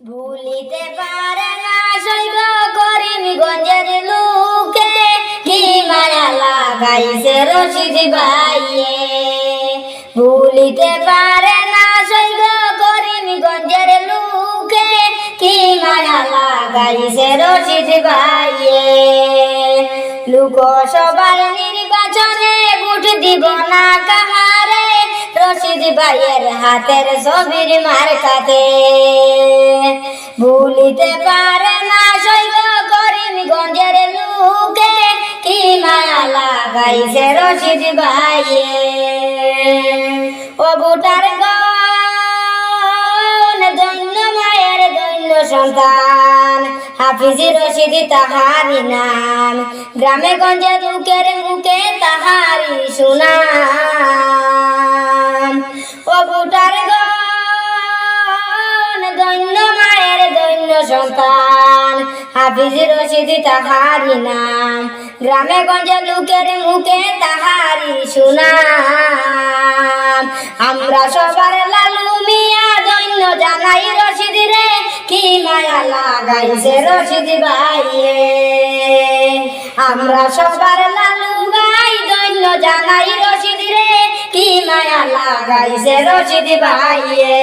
ভুলিতে পারে না সৈব করিমগঞ্জের লোকে। কি মায়া লাগাইছে রশিদ ভাইয়ে। ভুলিতে পারে না সৈব করিমগঞ্জের লোকে। কি মায়া লাগাইছে রশিদ ভাইয়ে। লোকসভার নির্বাচনে ভোট দিব না কাহারে। রশিদ ভাইয়ের হাতের ছবির মার্কাতে। ভুলিতে পারে না শৈব করিমগঞ্জের লোকে কি মায়া লাগাইছে রশিদ ভাইয়ে। ও বুটার গন দৈন্য মায়ের দৈন্য সন্তান, হাফিজি রশিদি তাহারি নাম। গ্রামে গঞ্জে লোকের মুখে তাহারি সুনাম। ও বুটার গন সন্তান। হাফিজি রশিদি তাহারি নাম। গ্রামে গঞ্জে লোকের মুখে তাহারি সুনাম। আমরা সবার লালু মিয়া দৈন্য জানাই রশিদ রে, কি মায়া লাগাইছে রশিদ ভাইয়ে। আমরা সবার লালু ভাই দৈন্য জানাই রশিদ রে, কি মায়া লাগাইছে রশিদ ভাইয়ে।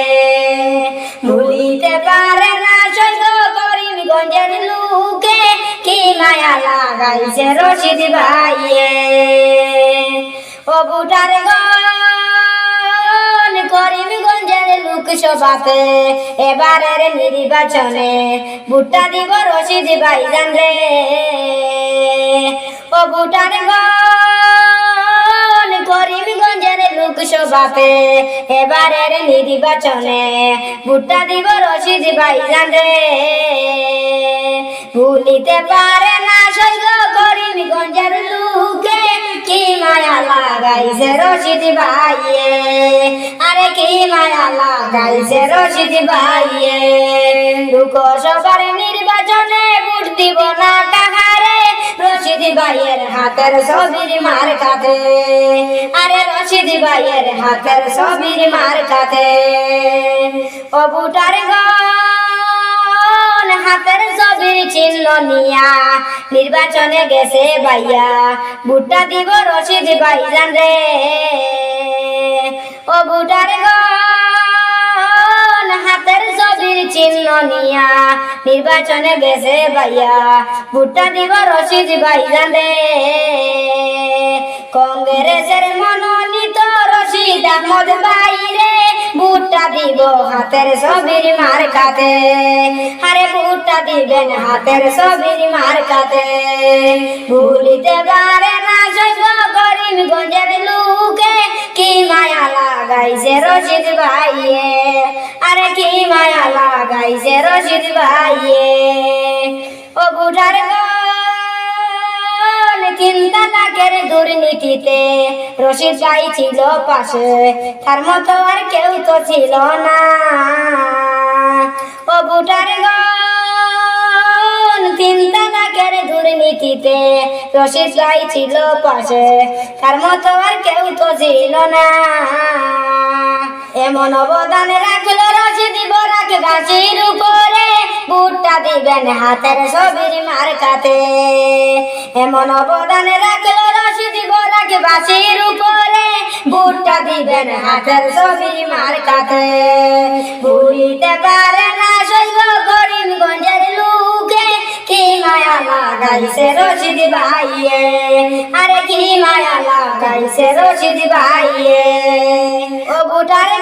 মায়া লাগাইছে রশিদ ভাইয়ে ও বুটার গন করিমগঞ্জের লোকসভাতে এবারের নির্বাচনে ভুট্টা দিব রশিদ ভাইজান রে। ও বুটার গন করিমগঞ্জের লোকসভাতে এবারের নির্বাচনে ভুট্টা দিব রশিদ ভাইজান রে। ভুলিতে পারে না সৈব করিমগঞ্জের লোকে। কি মায়া লাগাইছে রশিদ ভাইয়ে? আরে কি মায়া লাগাইছে রশিদ ভাইয়ে? লোকসভার নির্বাচনে ভোট দিব না কাহারে? রশিদ ভাইয়ের হাতের ছবির মার কাতে আরে রশিদ ভাইয়ের হাতের ছবির মার কাতে ও বুটার গন হাতের ছবির চিহ্ন নিয়া নির্বাচনে গেছে ভাইয়া। ভুট্টা দিব রশিদ ভাইজান রে। ও বুটার গন হাতের ছবির চিহ্ন নিয়া নির্বাচনে গেছে ভাইয়া। ভুট্টা দিব রশিদ ভাইজান রে। কংগ্রেসের মনোনীত রশিদ আহমদ বাইরে ভুট্টা দিব হাতের সবির মার কাতে হারে ভুট্টা দিবেন হাতের সবির মার কাতে ভুলিতে পারে না সৈব করিমগঞ্জের লুকে। কি মায়া লাগাইছে রশিদ ভাইয়ে। আরে কি মায়া লাগাইছে রশিদ ভাইয়ে। দুর্নীতিতে রশিদ ছিল পাশে। তার মতো আর কেউ তো ছিল না। ও বুটার গন দুর্নীতিতে রশিদ ভাই ছিল পাশে। তার মতো আর কেউ তো ছিল না। এমন অবদান রশিদ উপরে। বুটটা দিবেন হাতের ছবির মার কাতে এমন অবদান রাখল উপরে বুটটা দিবেন হাতের কাতে ভুলিতে পারে না লোকে, কি মায়া লাগাইছে রশিদ ভাইয়ে। আরে কি মায়া লাগাইছে রশিদ ভাইয়ে। ও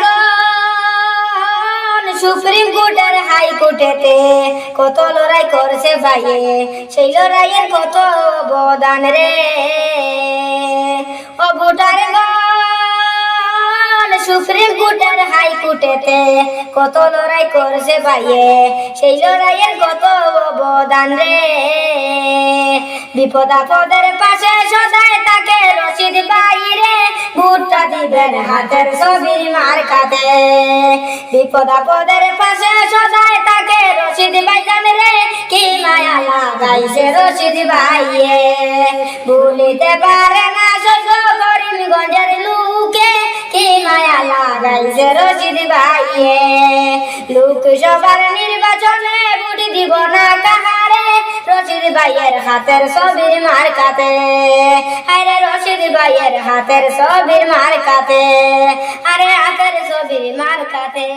গন সুপ্রিম কোর্টের হাই কোর্টেতে কত লড়াই করছে ভাইয়ে। সেই লড়াইয়ের কত অবদান রে। ও বুটার গন সুপ্রিম কোর্টের হাই কোর্টেতে কত লড়াই করছে ভাইয়ে? সেই লড়াইয়ের কত অবদান রে? বিপদ আপদের পাশে সদায় তাকে রশিদ বাইরে ভুট্টা দিবেন হাতের ছবির মার কাতে বিপদ আপদের পাশে সদায় তাকে রশিদ বাইজান রে, কি মায়া লাগাইছে রশিদ ভাইয়ে? ভুলিতে পারে না করিমগঞ্জের লোকে, কি মায়া লাগাইছে রশিদ ভাইয়ে? লোকসভার নির্বাচনে ভোট দিব না কাহারে? রশিদ ভাইয়ের হাতের সবির মার কাতে আরে রশিদ ভাইয়ের হাতের সবির মার কাতে আরে হাতের সবির মার কাতে